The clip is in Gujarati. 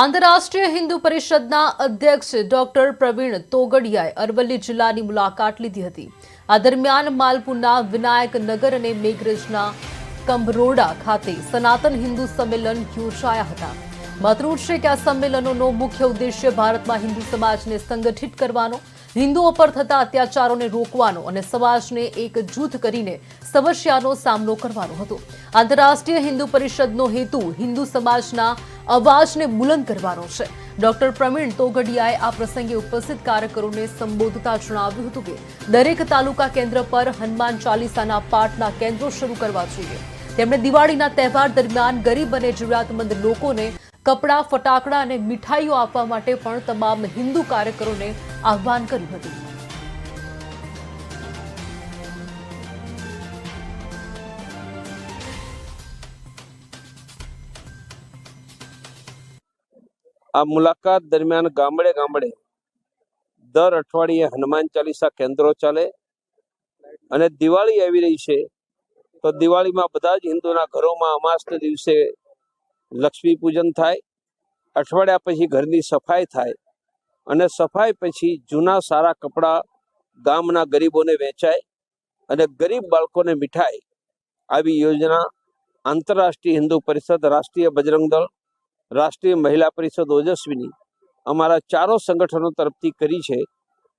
આંતરરાષ્ટ્રીય હિન્દુ પરિષદના અધ્યક્ષ ડોક્ટર પ્રવીણ તોગડિયાએ અરવલ્લી જિલ્લાની મુલાકાત લીધી હતી. આ દરમિયાન માલપુરના વિનાયક અને મેઘરજના કંભરોડા ખાતે સનાતન હિન્દુ સંમેલન યોજાયા હતા. મતરૂર છે કે આ સંમેલનોનો મુખ્ય ઉદ્દેશ્ય ભારતમાં હિન્દુ સમાજને સંગઠિત કરવાનો, હિન્દુઓ પર થતા અત્યાચારોને રોકવાનો અને સમાજને એક જૂથ કરીને સમસ્યાનો સામનો કરવાનો હતો. આંતરરાષ્ટ્રીય હિન્દુ પરિષદનો હેતુ હિન્દુ સમાજના અવાજને બુલંદ કરવાનો છે. ડોક્ટર પ્રવીણ તોગડિયાએ આ પ્રસંગે ઉપસ્થિત કાર્યકરોને સંબોધતા જણાવ્યું હતું કે, દરેક તાલુકા કેન્દ્ર પર હનુમાન ચાલીસાના પાઠના કેન્દ્રો શરૂ કરવા જોઈએ. તેમણે દિવાળીના તહેવાર દરમિયાન ગરીબ અને જરૂરિયાતમંદ લોકોને કપડાં, ફટાકડા અને મીઠાઈઓ આપવા માટે પણ તમામ હિન્દુ કાર્યકરોને આહ્વાન કર્યું હતું. આ મુલાકાત દરમિયાન ગામડે ગામડે દર અઠવાડિયે હનુમાન ચાલીસા કેન્દ્રો ચાલે અને દિવાળી આવી રહી છે. તો દિવાળીમાં બધા જ હિન્દુના ઘરોમાં અમાસના દિવસે લક્ષ્મી પૂજન થાય, અઠવાડિયા પછી ઘરની સફાઈ થાય અને સફાઈ પછી જૂના સારા કપડાં ગામના ગરીબોને વેચાય અને ગરીબ બાળકોને મીઠાઈ આવી યોજના આંતરરાષ્ટ્રીય હિન્દુ પરિષદ રાષ્ટ્રીય બજરંગ દળ રાષ્ટ્રીય મહિલા પરિષદ ઓજસ્વીની અમારા ચારો સંગઠનો તરફથી કરી છે.